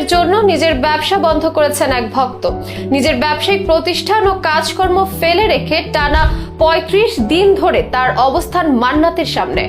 দিনের জন্য নিজের ব্যবসা বন্ধ করেছেন এক ভক্ত। নিজের ব্যবসায়িক প্রতিষ্ঠান ও কাজকর্ম ফেলে রেখে টানা পঁয়ত্রিশ দিন ধরে তার অবস্থান মান্নাতের সামনে।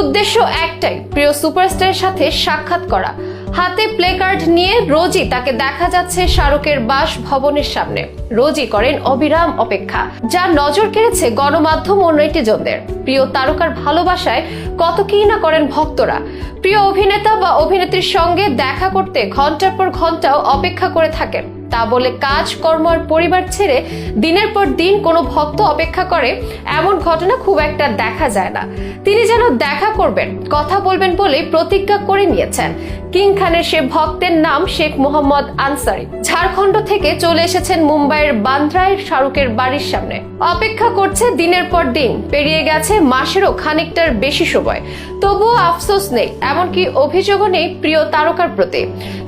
উদ্দেশ্য একটাই, প্রিয় সুপারস্টারের সাথে সাক্ষাৎ করা। হাতে প্লে কার্ড নিয়ে রোজই তাকে দেখা যাচ্ছে শাহরুখের বাসভবনের সামনে। রোজই করেন অবিরাম অপেক্ষা যা নজর কেড়েছে গণমাধ্যম ও নেটিজনদের। প্রিয় তারকার ভালোবাসায় কত কি না করেন ভক্তরা। প্রিয় অভিনেতা বা অভিনেত্রীর সঙ্গে দেখা করতে ঘণ্টার পর ঘন্টাও অপেক্ষা করে থাকেন। তা বলে কাজ, কর্ম আর পরিবার ছেড়ে দিনের পর দিন কোনো ভক্ত অপেক্ষা করে, এমন ঘটনা খুব একটা দেখা যায় না। তিনি যেন দেখা করবেন, কথা বলবেন বলে প্রতিজ্ঞা করে নিয়েছেন। কিং খানের সে ভক্তের নাম শেখ মোহাম্মদ আনসারি। ঝাড়খণ্ড থেকে চলে এসেছেন মুম্বাইয়ের বান্দ্রায় শাহরুখের বাড়ির সামনে। অপেক্ষা করছে দিনের পর দিন, পেরিয়ে গেছে মাসেরও খানিকটার বেশি সময়। তবুও আফসোস নেই, এমনকি অভিযোগও নেই প্রিয় তারকার প্রতি।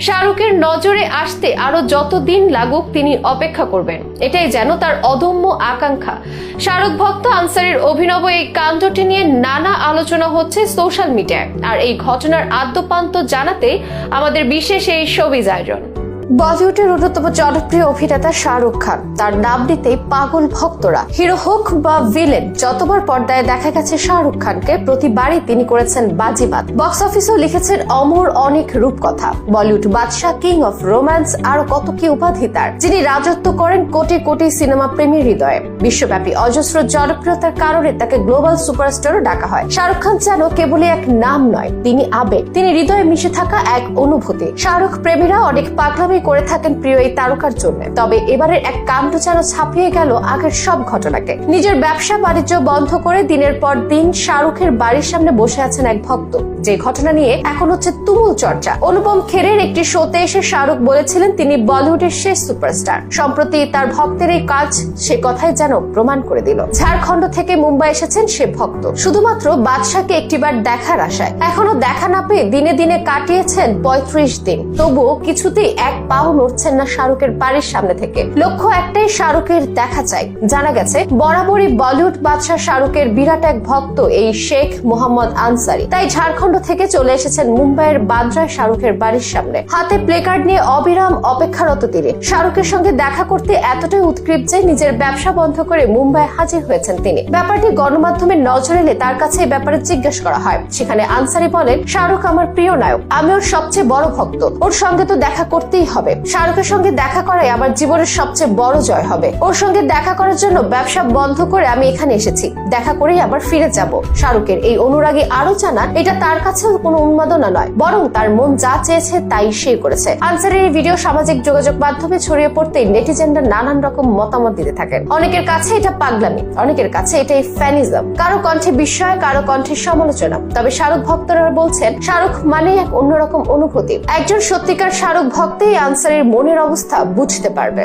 শাহরুখের নজরে আসতে আরও যত দিন লাগুক, তিনি অপেক্ষা করবেন। এটাই যেন তার অদম্য আকাঙ্ক্ষা। শাহরুখ ভক্ত আনসারের অভিনব এই কাণ্ডটি নিয়ে নানা আলোচনা হচ্ছে সোশ্যাল মিডিয়ায়। আর এই ঘটনার আদ্যপান্ত জানাতে আমাদের বিশেষ এই সবিজ আয়োজন। বলিউডের অন্যতম জনপ্রিয় অভিনেতা শাহরুখ খান। তার নাম নিতেই পাগল ভক্তরা। হিরো হোক বা ভিলেন, যতবার পর্দায় দেখা গেছে শাহরুখ খানকে, প্রতিবারই তিনি করেছেন বাজিবাদ বক্স অফিসেও লিখেছেন অমর অনেক রূপকথা। বলিউড বাদশাহ, কিং অফ রোম্যান্স, আরও কত কি উপাধি তার, যিনি রাজত্ব করেন কোটি কোটি সিনেমা প্রেমীর হৃদয়ে। বিশ্বব্যাপী অজস্র জনপ্রিয়তার কারণে তাকে গ্লোবাল সুপারস্টারও ডাকা হয়। শাহরুখ খান যেন কেবলই এক নাম নয়, তিনি আবেগ। তিনি হৃদয়ে মিশে থাকা এক অনুভূতি। শাহরুখ প্রেমীরা অনেক পাগলামি করে থাকেন প্রিয় এই তারকার জন্য। তবে এবারের এক কাণ্ড যেন ছাপিয়ে গেল আগের সব ঘটনাকে। নিজের ব্যবসা বাণিজ্য বন্ধ করে দিনের পর দিন শাহরুখের বাড়ির সামনে বসে আছেন এক ভক্ত। যে ঘটনা নিয়ে এখন হচ্ছে তুমুল চর্চা। অনুপম খেরের একটি শোতে এসে শাহরুখ বলেছিলেন তিনি বলিউডের শেষ সুপারস্টার। সম্প্রতি তার ভক্তের এই কাজ সে কথাই যেন প্রমাণ করে দিল। ঝাড়খণ্ড থেকে মুম্বাই এসেছেন সে ভক্ত। শুধুমাত্র বাদশাকে একটিবার দেখার আশায়। এখনও দেখা না পেয়ে দিনে দিনে কাটিয়েছেন পঁয়ত্রিশ দিন। তবুও কিছুতেই এক পাও নড়ছেন না শাহরুখের বাড়ির সামনে থেকে। লক্ষ্য একটাই, শাহরুখের দেখা চাই। জানা গেছে, বরাবরই বলিউড বাদশাহ শাহরুখের বিরাট এক ভক্ত এই শেখ মোহাম্মদ আনসারি। তাই ঝাড়খণ্ড থেকে চলে এসেছেন মুম্বাইয়ের বান্দ্রায় শাহরুখের বাড়ির সামনে। হাতে প্লেকার্ড নিয়ে অবিরাম অপেক্ষারত তিনি। শাহরুখের সঙ্গে দেখা করতে এতটাই উৎকৃপ যে নিজের ব্যবসা বন্ধ করে মুম্বাই হাজির হয়েছেন তিনি। ব্যাপারটি গণমাধ্যমের নজর এলে তার কাছে এই ব্যাপারে জিজ্ঞেস করা হয়। সেখানে আনসারি বলেন, শাহরুখ আমার প্রিয় নায়ক। আমি ওর সবচেয়ে বড় ভক্ত। ওর সঙ্গে তো দেখা করতেই হবে। শাহরুখের সঙ্গে দেখা করাই আমার জীবনের সবচেয়ে বড় জয় হবে। ওর সঙ্গে দেখা করার জন্য ব্যবসা বন্ধ করে আমি এখানে এসেছি। দেখা করেই আবার ফিরে যাব। শাহরুখের এই অনুরাগী আরও জানান, এটা তার কাছেও কোনো উন্মাদনা নয়, বরং তার মন যা চেয়েছে তাই সে করেছে। আনসারের এই ভিডিও সামাজিক যোগাযোগ মাধ্যমে ছড়িয়ে পড়তেই নেটিজেনরা নানান রকম মতামত দিতে থাকেন। অনেকের কাছে এটা পাগলামি, অনেকের কাছে এটাই ফ্যানিজম। কারও কণ্ঠে বিস্ময়, কারও কণ্ঠে সমালোচনা। তবে শাহরুখ ভক্তরা বলছেন, শাহরুখ মানে এক অন্যরকম অনুভূতি। একজন সত্যিকার শাহরুখ ভক্তই আনসারের মনের অবস্থা বুঝতে পারবে।